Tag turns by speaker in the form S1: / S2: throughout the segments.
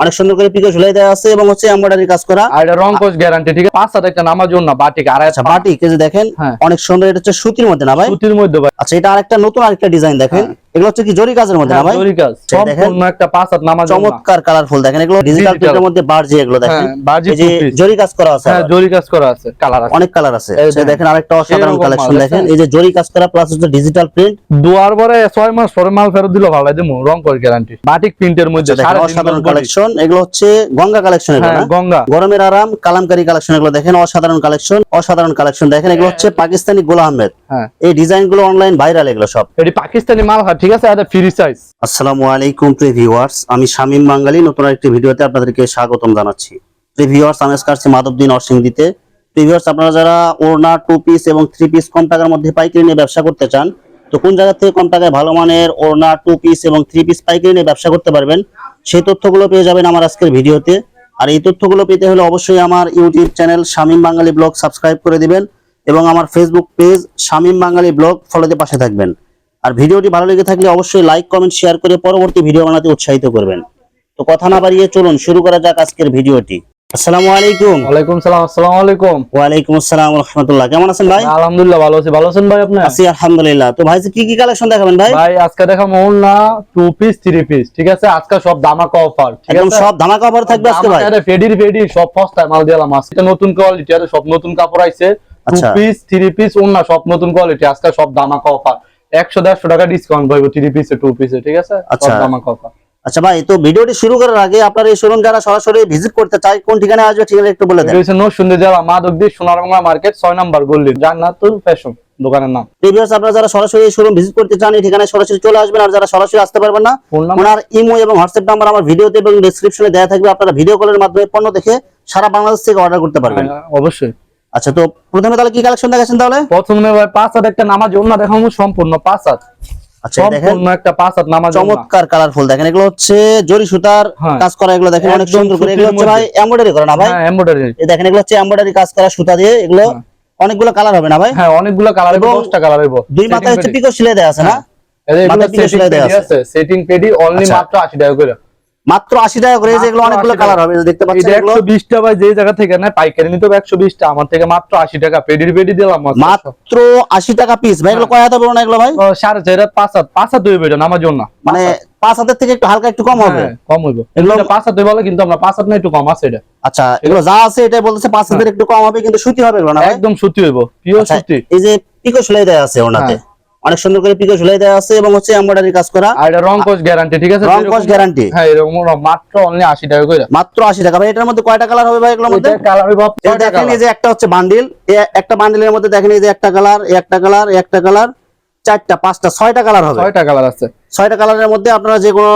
S1: অনেক সুন্দর করে পিকে ঝুলাই দেওয়া আছে এবং হচ্ছে এমব্রয়ডারি কাজ করা।
S2: আর এটা রং কোচ গ্যারান্টি ঠিক আছে? পাঁচ হাজার একটা নামার জন্য বাটিক আড়াই
S1: আচ্ছা এই যে দেখেন
S2: হ্যাঁ।
S1: অনেক সুন্দর এটা হচ্ছে সুতির মধ্যে না ভাই?
S2: সুতির মধ্যে ভাই।
S1: আচ্ছা এটা আরেকটা নতুন আরেকটা ডিজাইন দেখেন। এগুলো হচ্ছে কি জরি কাজের মধ্যে না ভাই?
S2: জরি কাজ সম্পূর্ণ একটা পাঁচ হাত জন্য
S1: চমৎকার কালারফুল দেখেন এগুলো ডিজিটাল প্রিন্টের মধ্যে বারজি এগুলো দেখেন।
S2: হ্যাঁ, বারজি
S1: যে জরি কাজ করা আছে
S2: হ্যাঁ জরি কাজ করা আছে কালার আছে।
S1: অনেক কালার আছে।
S2: এই দেখেন।
S1: দেখেন আরেকটা অসাধারণ কালেকশন দেখেন। এই যে জরি কাজ করা প্লাস হচ্ছে ডিজিটাল প্রিন্ট
S2: দুয়ার পরে ছয় মাস পরে মাল ফেরত দিল ভালো দেবো রং গ্যারান্টি বাটিক প্রিন্টের মধ্যে
S1: দেখেন অসাধারণ কালেকশন এগুলো হচ্ছে গঙ্গা কালেকশন এগুলো
S2: হ্যাঁ গঙ্গা।
S1: গরমের আরাম কালামকারী কালেকশন এগুলো দেখেন অসাধারণ কালেকশন অসাধারণ কালেকশন দেখেন এগুলো হচ্ছে পাকিস্তানি গোলা আহমেদ।
S2: হ্যাঁ।
S1: এই ডিজাইনগুলো অনলাইন ভাইরাল এগুলো সব।
S2: এটি পাকিস্তানি মাল হয় ঠিক আছে এটা ফ্রি সাইজ
S1: আসসালামু আলাইকুম, প্রিয় ভিউয়ার্স আমি শামীম বাঙালি নতুন একটি ভিডিওতে আপনাদেরকে স্বাগতম জানাচ্ছি। প্রিয় ভিউয়ার্স আমি আজকে আসছি মাধবদিন অরসিংদিতে প্রিয় ভিউয়ার্স আপনারা যারা ওড়না টু পিস এবং থ্রি পিস কম টাকার মধ্যে পাইকারি নিয়ে ব্যবসা করতে চান, তো কোন জায়গা থেকে কম টাকায় ভালো মানের ওড়না টু পিস এবং থ্রি পিস পাইকারি নিয়ে ব্যবসা করতে পারবেন, সেই তথ্যগুলো পেয়ে যাবেন আমার আজকের ভিডিওতে। আর এই তথ্যগুলো পেতে হলে অবশ্যই আমার YouTube channel Shamim Bangali blog subscribe করে দিবেন এবং আমার Facebook page Shamim Bangali blog ফলোতে পাশে থাকবেন। আর ভিডিওটি ভালো লেগে থাকলে অবশ্যই লাইক কমেন্ট শেয়ার করে পরবর্তী ভিডিও বানাতে উৎসাহিত করবেন। তো কথা না বাড়িয়ে চলুন শুরু করা যাক আজকের ভিডিওটি। আসসালামু আলাইকুম।
S2: ওয়ালাইকুম সালাম আসসালামু আলাইকুম।
S1: ওয়ালাইকুম আসসালাম রহমতুল্লাহ। কেমন আছেন ভাই?
S2: আলহামদুলিল্লাহ ভালো আছি। ভালো আছেন ভাই আপনি
S1: আছি আলহামদুলিল্লাহ। তো ভাই কি কি কালেকশন দেখাবেন ভাই?
S2: ভাই আজকে পিস থ্রি পিস ঠিক আছে? আজকে সব দামাকা অফার ঠিক আছে?
S1: সব ধামাকা অফার থাকবে আজকে ভাই?
S2: ফেডির ফেডি সব সস্তায় মাল দিলাম আজকে নতুন কোয়ালিটি আর সব নতুন কাপড় আইছে।
S1: আচ্ছা।
S2: পিস থ্রি পিস ওন্না সব নতুন কোয়ালিটি আজকে সব দামাকা অফার একশো দেড়শো টাকা ডিসকাউন্ট পাইবো থ্রি পিসে টু পিসে ঠিক আছে?
S1: আচ্ছা। আচ্ছা ভাই তো ভিডিওটি শুরু করার আগে আপনার এই শোরুম যারা সরাসরি ভিজিট করতে চায় কোন ঠিকানায় আসবে ঠিকানা একটু বলে দেন।
S2: রয়েছে জেলা মাদকদি সোনারঙ্গা মার্কেট ছয় নাম্বার গল্লি জান্নাতুল ফ্যাশন দোকানের নাম।
S1: প্রিভিয়াস আপনারা যারা সরাসরি এই শোরুম ভিজিট করতে চান এই ঠিকানায় সরাসরি চলে আসবেন আর যারা সরাসরি আসতে পারবেন না ওনার ইমো এবং হোয়াটসঅ্যাপ নাম্বার আমার ভিডিওতে এবং ডেসক্রিপশনে দেওয়া থাকবে। আপনারা ভিডিও কলের মাধ্যমে পণ্য দেখে সারা বাংলাদেশ থেকে অর্ডার করতে পারবেন।
S2: হ্যাঁ, অবশ্যই।
S1: আচ্ছা তো প্রথমে তাহলে কি কালেকশন দেখাচ্ছেন তাহলে?
S2: প্রথমে ভাই পাঁচ হাত একটা নামাজ অন্য দেখাবো সম্পূর্ণ পাঁচ হাত।
S1: আচ্ছা দেখেন।
S2: একটা পাঁচ হাত নামাজ
S1: চমৎকার কালারফুল দেখেন এগুলো হচ্ছে জরি সুতার
S2: হ্যাঁ।
S1: কাজ করা এগুলো দেখেন অনেক সুন্দর করে। এগুলো হচ্ছে ভাই এমব্রয়ডারি করা না ভাই?
S2: হ্যাঁ এমব্রয়ডারি
S1: দেখেন এগুলো হচ্ছে এমব্রয়ডারি কাজ করা সুতা দিয়ে এগুলো
S2: হ্যাঁ।
S1: অনেকগুলো কালার হবে না ভাই?
S2: হ্যাঁ অনেকগুলো কালার
S1: এবং
S2: দশটা কালার হইব
S1: দুই মাথায় হচ্ছে পিকো সিলাই দেওয়া আছে না? মাথায় পিকো সেলাই দেওয়া আছে।
S2: সেটিং পেডি অনলি। মাত্র 80 টাকা করে।
S1: মাত্র আশি টাকা করে এগুলো অনেকগুলো কালার হবে দেখতে পাচ্ছেন
S2: এটা
S1: এগুলো?
S2: 120 টা যে জায়গা থেকে না পাইকারি নিতে হবে 120 টা আমার থেকে মাত্র 80 টাকা পেডির পেডি দিলাম মাত্র
S1: মাত্র আশি টাকা পিস ভাই এগুলো কয় হাতে বলব না এগুলো ভাই?
S2: হাত, পাঁচ হাত হইবে নামার জন্য।
S1: মানে পাঁচ হাতের থেকে একটু হালকা একটু কম হবে?
S2: হ্যাঁ, কম হইব।
S1: এগুলো-
S2: পাঁচ হাত হইবে বলে কিন্তু আমরা পাঁচ হাত না একটু কম আছে এটা।
S1: আচ্ছা এগুলো যা আছে এটা বলতেছে পাঁচ হাতের একটু কম হবে কিন্তু সুতি হবে এগুলো না
S2: একদম সুতি হইব পিওর
S1: আচ্ছা,
S2: সুতি।
S1: এই যে পিকো সেলাই আছে ওনাতে।
S2: হ্যাঁ।
S1: অনেক সুন্দর করে পিকো ঝুলাই দেওয়া আছে এবং হচ্ছে এমব্রয়ডারি কাজ করা।
S2: আর এটা রং কস্ট গ্যারান্টি ঠিক আছে?
S1: রং কস্ট গ্যারান্টি
S2: হ্যাঁ এরকম মাত্র অনলি 80 টাকা কইরা।
S1: মাত্র আশি টাকা। ভাই এটার মধ্যে কয়টা কালার হবে ভাই এগুলোর মধ্যে?
S2: কালার হবে
S1: দেখেন এই যে একটা হচ্ছে বান্ডিল একটা বান্ডিলের মধ্যে দেখেন এই যে একটা কালার একটা কালার একটা কালার চারটা পাঁচটা ছয়টা কালার হবে।
S2: ছয়টা কালার আছে।
S1: ছয়টা কালারের মধ্যে আপনারা যে কোনো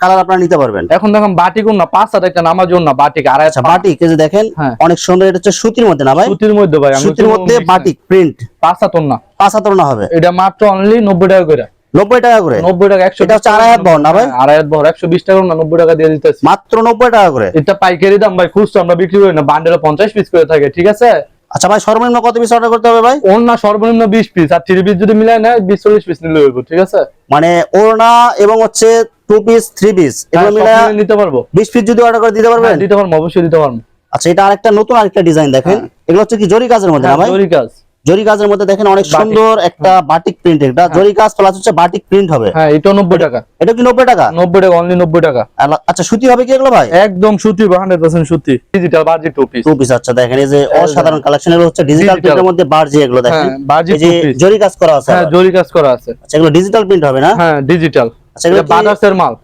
S1: কালার আপনারা নিতে পারবেন।
S2: এখন দেখুন বাটিক না পাঁচ হাত একটা নামার জন্য বাটিক আড়াই
S1: আচ্ছা বাটিক এই যে দেখেন
S2: হ্যাঁ।
S1: অনেক সুন্দর এটা হচ্ছে সুতির মধ্যে না ভাই?
S2: সুতির মধ্যে ভাই
S1: সুতির মধ্যে বাটিক প্রিন্ট
S2: পাঁচ হাত না
S1: পাঁচ হাতের না হবে।
S2: এটা মাত্র অনলি নব্বই টাকা করে।
S1: নব্বই টাকা করে?
S2: নব্বই টাকা একশো
S1: এটা হচ্ছে আড়াই হাত বহর না ভাই?
S2: আড়াই হাত বহর একশো বিশ টাকা না নব্বই টাকা দিয়ে দিতেছি।
S1: মাত্র নব্বই টাকা করে।
S2: এটা পাইকারি দাম ভাই খুচরা আমরা বিক্রি করি না বান্ডেলে পঞ্চাশ পিস করে থাকে ঠিক আছে?
S1: আচ্ছা ভাই সর্বনিম্ন কত পিস অর্ডার করতে হবে ভাই?
S2: ওড়না সর্বনিম্ন বিশ পিস আর থ্রি পিস যদি মিলাই নেয় বিশ চল্লিশ পিস নিলে হইব ঠিক আছে?
S1: মানে ওড়না এবং হচ্ছে টু পিস থ্রি পিস
S2: হ্যাঁ,
S1: এগুলো মিলে
S2: নিতে পারব।
S1: বিশ পিস যদি অর্ডার করে দিতে পারবেন?
S2: হ্যাঁ, দিতে পারব অবশ্যই দিতে পারব।
S1: আচ্ছা এটা আরেকটা নতুন আরেকটা ডিজাইন দেখেন। এগুলো হচ্ছে কি জরি কাজের মধ্যে না
S2: হ্যাঁ,
S1: ভাই?
S2: জরি কাজ।
S1: জরি কাজের মধ্যে দেখেন অনেক সুন্দর একটা বাটিক প্রিন্ট এটা জরি কাজ প্লাস হচ্ছে বাটিক প্রিন্ট হবে।
S2: হ্যাঁ এটা নব্বই টাকা।
S1: এটা কি নব্বই টাকা?
S2: নব্বই টাকা অনলি নব্বই টাকা।
S1: আচ্ছা সুতি হবে কি এগুলো ভাই?
S2: একদম সুতি হান্ড্রেড পার্সেন্ট সুতি। ডিজিটাল বার্জি টু পিস
S1: টু পিস আচ্ছা দেখেন এই যে অসাধারণ কালেকশন এগুলো হচ্ছে ডিজিটাল প্রিন্টের মধ্যে বারজি এগুলো দেখেন।
S2: হ্যাঁ বার্জি
S1: এই যে
S2: টু পিস
S1: জরি কাজ করা আছে
S2: হ্যাঁ জরি কাজ করা আছে।
S1: আচ্ছা এগুলো ডিজিটাল প্রিন্ট হবে না?
S2: হ্যাঁ ডিজিটাল
S1: আচ্ছা এগুলো
S2: এর মাল।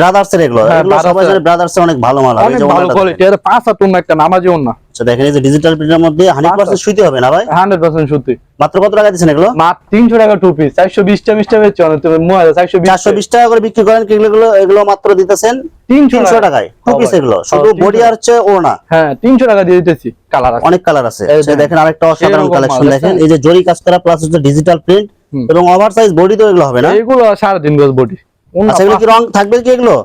S1: ব্রাদার্স এর এগুলো।
S2: হ্যাঁ,
S1: এগুলো সবাই জানে ব্রাদার্স অনেক ভালো মাল হবে
S2: অনেক ভালো কোয়ালিটি এর পাঁচ হাত অন্য একটা নামাজি অন্য।
S1: আচ্ছা দেখেন এই যে ডিজিটাল প্রিন্টের মধ্যে হান্ড্রেড পার্সেন্ট সুতি হবে না ভাই?
S2: হান্ড্রেড পার্সেন্ট সুতি।
S1: মাত্র কত টাকা দিচ্ছেন এগুলো?
S2: মাত্র তিনশো টাকা টু পিস বেচছে তুমি
S1: টাকা করে বিক্রি করেন এগুলো এগুলো মাত্র দিতেছেন?
S2: তিনশো
S1: তিনশো
S2: টাকা।
S1: টাকায়। টু পিস এগুলো শুধু বডি আর হচ্ছে ওড়না।
S2: হ্যাঁ তিনশো টাকা দিয়ে দিতেছি কালার আছে।
S1: অনেক কালার আছে।
S2: দেখেন।
S1: আরেকটা অসাধারণ কালেকশন দেখেন? এই যে জরি কাজ করা প্লাস হচ্ছে ডিজিটাল প্রিন্ট এবং ওভার সাইজ বডি তো এগুলো হবে না?
S2: এইগুলো সাড়ে তিন গজ বডি
S1: আচ্ছা কি রং থাকবে কি এগুলো?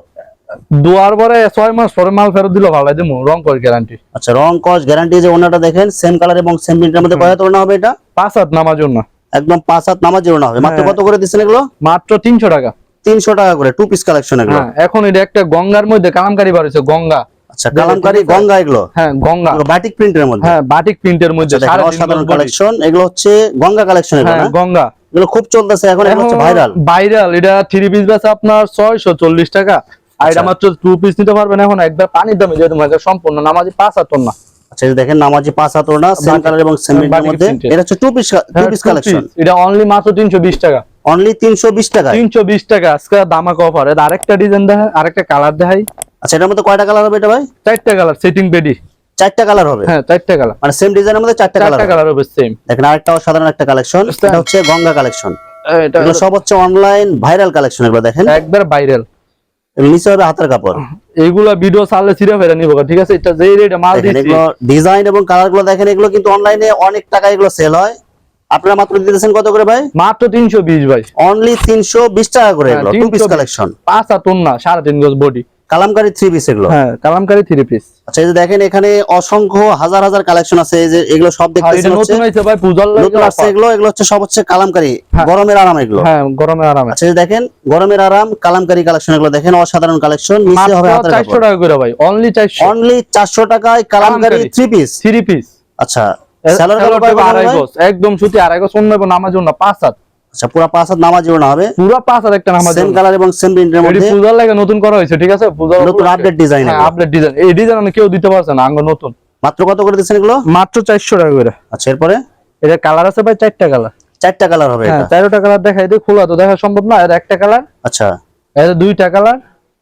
S2: দুয়ার পরে ছয় মাস পরে মাল ফেরত দিল ভালো রং করে গ্যারান্টি
S1: আচ্ছা রং কস গ্যারান্টি যে ওনাটা দেখেন সেম কালার এবং সেম প্রিন্টের মধ্যে কয় তোড়না হবে এটা?
S2: পাঁচ হাত নামার জন্য
S1: একদম পাঁচ হাত হবে। মাত্র
S2: হ্যাঁ।
S1: কত করে দিচ্ছেন এগুলো?
S2: মাত্র তিনশো টাকা।
S1: তিনশো টাকা করে টু পিস কালেকশন এগুলো।
S2: এখন এটা একটা গঙ্গার মধ্যে কালামকারি বার হয়েছে গঙ্গা।
S1: আচ্ছা কালামকারি গঙ্গা এগুলো?
S2: হ্যাঁ গঙ্গা।
S1: বাটিক প্রিন্টের মধ্যে?
S2: হ্যাঁ বাটিক প্রিন্টের মধ্যে
S1: আচ্ছা, অসাধারণ কালেকশন এগুলো হচ্ছে গঙ্গা কালেকশন এগুলো
S2: হ্যাঁ গঙ্গা।
S1: এগুলো খুব চলতেছে এখন হচ্ছে ভাইরাল
S2: ভাইরাল এটা থ্রি পিস বেচা আপনার ছয়শো চল্লিশ টাকা। আর এটা
S1: আচ্ছা।
S2: মাত্র টু পিস নিতে পারবেন এখন একবার পানির দামে যেহেতু সম্পূর্ণ নামাজি পাঁচ হাত না
S1: আচ্ছা দেখেন নামাজি পাঁচ হাতর না সেম কালার এবং সেম মধ্যে। এটা হচ্ছে টু পিস টু
S2: হ্যাঁ,
S1: পিস কালেকশন
S2: এটা অনলি মাত্র তিনশো বিশ টাকা।
S1: অনলি তিনশো বিশ টাকায়?
S2: তিনশো বিশ টাকা আজকে দামাক অফার এটা আরেকটা ডিজাইন আরেকটা কালার দেখাই।
S1: আচ্ছা এটার মধ্যে কয়টা কালার হবে এটা ভাই?
S2: চারটা কালার সেটিং বেডি
S1: চারটা কালার হবে।
S2: হ্যাঁ চারটা কালার
S1: মানে সেম ডিজাইনের মধ্যে চারটা কালার
S2: কালার হবে। সেম
S1: দেখেন আরেকটা অসাধারণ একটা কালেকশন এটা হচ্ছে গঙ্গা কালেকশন
S2: এটা
S1: সব হচ্ছে অনলাইন ভাইরাল কালেকশন এগুলো দেখেন।
S2: একবার ভাইরাল
S1: নিচে হবে হাতের কাপড়।
S2: এইগুলা ভিডিও চাললে ছিঁড়ে ফেরে নিবো ঠিক আছে? এটা যেই রেটে মাল
S1: এগুলো ডিজাইন এবং কালারগুলো দেখেন এগুলো কিন্তু অনলাইনে অনেক টাকা এগুলো সেল হয়। আপনারা মাত্র দিতেছেন কত করে ভাই?
S2: মাত্র তিনশো বিশ ভাই।
S1: অনলি তিনশো বিশ টাকা করে
S2: হ্যাঁ,
S1: এগুলো টু পিস কালেকশন
S2: পাঁচ হাত না সাড়ে তিন গজ বডি
S1: কালামকারি থ্রি পিস এগুলো?
S2: হ্যাঁ কালামকারি থ্রি পিস
S1: আচ্ছা এই যে দেখেন এখানে অসংখ্য হাজার হাজার কালেকশন আছে। এই যে এগুলো সব
S2: আর
S1: দেখতেছেন হচ্ছে
S2: নতুন হয়েছে ভাই পূজার
S1: নতুন আসছে এগুলো এগুলো হচ্ছে সব হচ্ছে কালামকারি
S2: হ্যাঁ।
S1: গরমের আরাম এগুলো।
S2: হ্যাঁ গরমে আরামে।
S1: আচ্ছা দেখেন গরমের আরাম কালামকারি কালেকশন এগুলো দেখেন অসাধারণ কালেকশন নিচে হবে
S2: মাত্র
S1: হাতের
S2: চারশো
S1: কাপড়
S2: টাকা করে ভাই অনলি চারশো।
S1: অনলি চারশো টাকায় kalamkari. Three piece
S2: three piece
S1: আচ্ছা স্যালোর
S2: একদম সুতি আড়াই গজ অন্য নামার জন্য পাঁচ হাত।
S1: আচ্ছা পুরো পাঁচ হাত নামাজ না হবে?
S2: পুরো পাঁচ হাত একটা নামার
S1: সেম কালার এবং সেম প্রিন্টের মধ্যে
S2: পূজার লাগে নতুন করা হয়েছে ঠিক আছে? পূজার
S1: নতুন আপডেট ডিজাইন
S2: হ্যাঁ আপডেট ডিজাইন এই ডিজাইন আমি কেউ দিতে পারছে না আঙ্গ নতুন।
S1: মাত্র কত করে দিচ্ছেন এগুলো?
S2: মাত্র চারশো টাকা করে।
S1: আচ্ছা এরপরে?
S2: এটা কালার আছে ভাই চারটা কালার
S1: চারটা কালার হবে
S2: হ্যাঁ
S1: এটা।
S2: চারটা কালার দেখাই দিই খোলা তো দেখা সম্ভব না। এটা একটা কালার
S1: আচ্ছা।
S2: এটা দুইটা কালার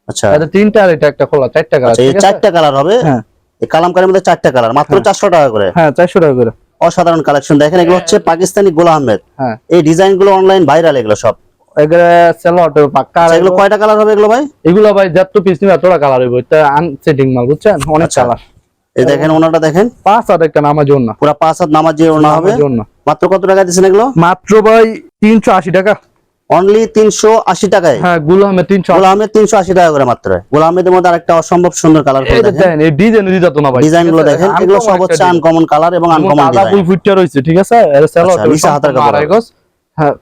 S1: আচ্ছা।
S2: এটা তিনটা আর এটা একটা খোলা চারটা কালার
S1: আচ্ছা এই চারটা কালার হবে?
S2: হ্যাঁ।
S1: এই কালামকারের মধ্যে চারটা কালার মাত্র চারশো টাকা করে?
S2: হ্যাঁ চারশো টাকা করে।
S1: অসাধারণ কালেকশন দেখেন এগুলো হচ্ছে পাকিস্তানি গোলা আহমেদ।
S2: হ্যাঁ।
S1: এই ডিজাইনগুলো অনলাইন ভাইরাল এগুলো সব।
S2: এগুলো
S1: কয়টা কালার হবে এগুলো ভাই?
S2: এগুলো ভাই যত পিস নিবে তোরা কালার হইব। এটা আনসেটিং মাল বুঝছেন? অনেক
S1: আচ্ছা।
S2: কালার
S1: এই দেখেন ওনাটা দেখেন।
S2: পাঁচ হাত একটা
S1: পুরো পাঁচ হাত নামাজ ওনা হবে। মাত্র কত টাকা দিচ্ছেন এগুলো?
S2: মাত্র ভাই তিনশো আশি টাকা।
S1: অনলি তিনশো আশি টাকায়।
S2: হ্যাঁ তিনশো
S1: তিনশো আশি টাকা করে মাত্র। গোলা আহমেদের মধ্যে আরেকটা অসম্ভব সুন্দর কালার
S2: দেখেন। এই ডিজাইন দিত না ভাই
S1: ডিজাইনগুলো দেখেন এগুলো সব হচ্ছে আনকমন কালার এবং আনকমন ডিজাইন
S2: ফুল ফুটটা রয়েছে ঠিক আছে? এর
S1: আচ্ছা, নিচে হাতের কাপড়।
S2: হ্যাঁ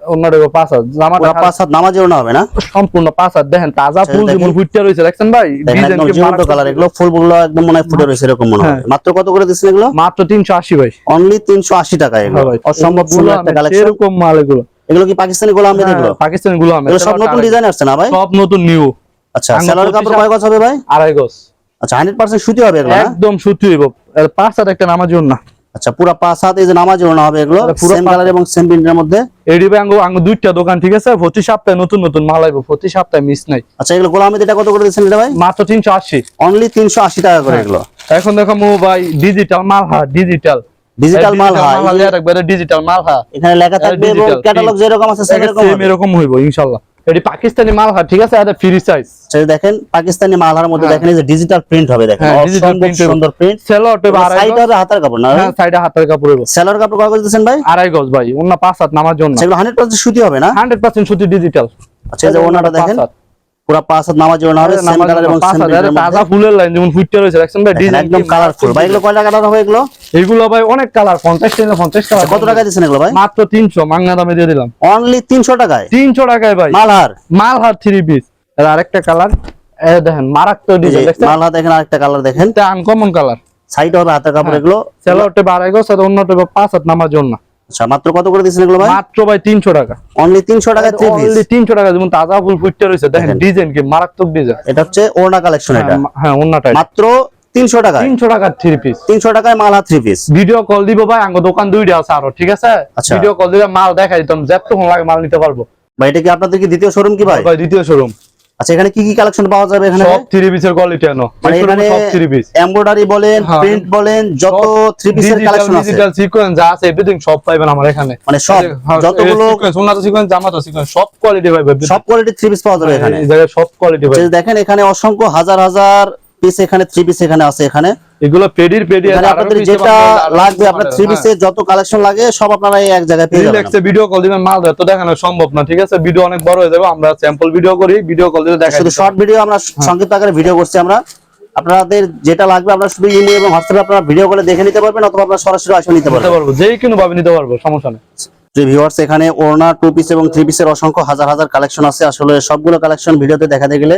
S2: পাঁচ হাত জামাটা
S1: পুরো পাঁচ হাত নামাজ ওনা হবে না?
S2: সম্পূর্ণ পাঁচ হাত দেখেন তাজা
S1: আচ্ছা,
S2: ফুল
S1: দেখেন।
S2: যেমন ফুটটা রয়েছে দেখছেন ভাই? ডিজাইন কি
S1: জীবন্ত কালার এগুলো ফুলগুলো একদম মনে হয় ফুটে রয়েছে এরকম মনে হয়।
S2: হ্যাঁ।
S1: মাত্র কত করে দিচ্ছেন এগুলো?
S2: মাত্র তিনশো আশি ভাই।
S1: অনলি তিনশো আশি টাকায় এগুলো।
S2: হ্যাঁ
S1: অসম্ভব সুন্দর একটা কালেকশন
S2: এরকম মাল এগুলো।
S1: এগুলো কি পাকিস্তানি গোলা আহমেদ এগুলো?
S2: হ্যাঁ, পাকিস্তানি গুলো
S1: এগুলো সব নতুন ডিজাইন আসছে না ভাই?
S2: সব নতুন নিউ
S1: আচ্ছা সেলার কাপড় কয় গজ হবে ভাই?
S2: আড়াই গজ।
S1: আচ্ছা হান্ড্রেড পার্সেন্ট সুতি হবে এগুলো না?
S2: একদম সুতি এর পাঁচ হাত একটা নামার জন্য
S1: আচ্ছা পুরো পাঁচ হাত এই যে নামাজ ওনা হবে এগুলো সেম কালার এবং সেম প্রিন্টের মধ্যে?
S2: এডি ব্যাঙ্গ আঙ্গ দুইটা দোকান ঠিক আছে? প্রতি সপ্তাহে নতুন নতুন মাল আইব প্রতি সপ্তাহে মিস নাই।
S1: আচ্ছা এগুলো গোলা এটা কত করে দিচ্ছেন এটা ভাই?
S2: মাত্র তিনশো আশি।
S1: অনলি তিনশো আশি টাকা করে
S2: হ্যাঁ।
S1: এগুলো।
S2: এখন দেখো মো ভাই ডিজিটাল মাল হা ডিজিটাল
S1: ডিজিটাল মাল হয়।
S2: ডিজিটাল মাল হা
S1: এখানে লেখা থাকবে এবং ক্যাটালগ যেরকম আছে সেরকম
S2: সেম এরকম হইব ইনশাআল্লাহ এটি পাকিস্তানি মাল হা ঠিক আছে? এটা ফ্রি সাইজ
S1: আচ্ছা, এই দেখেন পাকিস্তানি মালহার মধ্যে
S2: হ্যাঁ।
S1: দেখেন এই যে ডিজিটাল প্রিন্ট হবে দেখেন।
S2: হ্যাঁ,
S1: অসম্ভব
S2: print হবে।
S1: সুন্দর প্রিন্ট
S2: হবে
S1: সাইড হবে হাতের কাপড় না
S2: হ্যাঁ সাইডে হাতের কাপড় হইব।
S1: সেলার কাপড় কয় গজ ভাই?
S2: আড়াই গজ ভাই পাঁচ হাত নামার জন্য।
S1: সেগুলো হান্ড্রেড পার্সেন্ট সুতি হবে না?
S2: হান্ড্রেড পার্সেন্ট সুতি ডিজিটাল
S1: আচ্ছা এই যে ওনাটা দেখেন। পুরো পাঁচ হাত নামাজ ওনা হবে সেম কালার এবং সেম
S2: তাজা ফুলের লাইন যেমন ফুটতে রয়েছে দেখছেন ভাই ডিজাইন
S1: একদম কালারফুল ভাই এগুলো কয় টাকা হবে এগুলো?
S2: এগুলো ভাই অনেক কালার পঞ্চাশ টাকা পঞ্চাশ টাকা।
S1: কত টাকা দিচ্ছেন এগুলো ভাই?
S2: মাত্র তিনশো মাংনা দামে দিয়ে দিলাম।
S1: অনলি তিনশো টাকায়?
S2: তিনশো টাকায় ভাই।
S1: মালহার?
S2: পিস এর আরেকটা কালার এ দেখেন মারাত্মক ডিজাইন দেখছেন?
S1: মালহার দেখেন আরেকটা কালার দেখেন।
S2: এটা আনকমন কালার
S1: সাইড হবে হাতের কাপড় এগুলো।
S2: সেলোটে বাড়াই গো সাথে অন্যটা পাঁচ হাত নামার জন্য
S1: আচ্ছা মাত্র কত করে দিচ্ছেন এগুলো ভাই?
S2: মাত্র ভাই তিনশো টাকা।
S1: অনলি তিনশো টাকায় থ্রি পিস
S2: অনলি তিনশো টাকা যেমন তাজা ফুল ফুটতে রয়েছে দেখেন
S1: দেখেন।
S2: ডিজাইন কি মারাত্মক ডিজাইন
S1: এটা হচ্ছে ওড়না কালেকশন এটা।
S2: হ্যাঁ অন্যটাই
S1: মাত্র তিনশো টাকায়।
S2: তিনশো টাকার থ্রি পিস
S1: তিনশো টাকায় মালহার থ্রি পিস
S2: ভিডিও কল দিব ভাই আঙ্গ দোকান দুইটা আছে আরও ঠিক আছে?
S1: আচ্ছা।
S2: ভিডিও কল দিলে মাল দেখাই দিতাম লাগে মাল নিতে পারব।
S1: ভাই এটা কি আপনাদের কি দ্বিতীয় শোরুম কি ভাই?
S2: ভাই দ্বিতীয় শোরুম
S1: আচ্ছা এখানে কি কি কালেকশন পাওয়া যাবে এখানে?
S2: সব থ্রি পিসের কোয়ালিটি আনো।
S1: মানে এখানে
S2: থ্রি পিস
S1: এমব্রয়ডারি বলেন
S2: হ্যাঁ।
S1: প্রিন্ট বলেন যত থ্রি পিসের কালেকশন আছে।
S2: ডিজিটাল সিকোয়েন্স যা আছে এভরিথিং সব পাইবেন আমার এখানে।
S1: মানে সব
S2: হ্যাঁ,
S1: যতগুলো
S2: সোনা তো সিকোয়েন্স জামা তো সিকোয়েন্স সব কোয়ালিটি পাইবে।
S1: সব কোয়ালিটির থ্রি পিস পাওয়া যাবে এখানে।
S2: এই জায়গায় সব কোয়ালিটি পাবেন
S1: দেখেন এখানে অসংখ্য হাজার হাজার পিস এখানে থ্রি পিস এখানে আছে এখানে।
S2: এগুলো পেডির পেডি
S1: আপনাদের যেটা লাগবে আপনার থ্রি পিসের যত কালেকশন লাগে সব আপনারা এক জায়গায় পেয়ে যাবেন।
S2: রিল্যাক্সে ভিডিও কল দিবেন মাল তো দেখানো সম্ভব না ঠিক আছে? ভিডিও অনেক বড় হয়ে যাবে আমরা স্যাম্পল ভিডিও করি ভিডিও কল দিলে দেখাই
S1: শুধু শর্ট ভিডিও আমরা
S2: হ্যাঁ।
S1: সংক্ষিপ্ত আকারে ভিডিও করছি আমরা। আপনাদের যেটা লাগবে আপনারা শুধু ইমেল এবং হোয়াটসঅ্যাপে আপনারা ভিডিও করে দেখে নিতে পারবেন অথবা আপনারা সরাসরি আসে নিতে পারবেন।
S2: পারব যেই কোনো ভাবে নিতে পারব সমস্যা নেই।
S1: যে ভিউয়ার্স এখানে ওড়না টু পিস এবং থ্রি পিসের অসংখ্য হাজার হাজার কালেকশন আছে। আসলে সবগুলো কালেকশন ভিডিওতে দেখাতে গেলে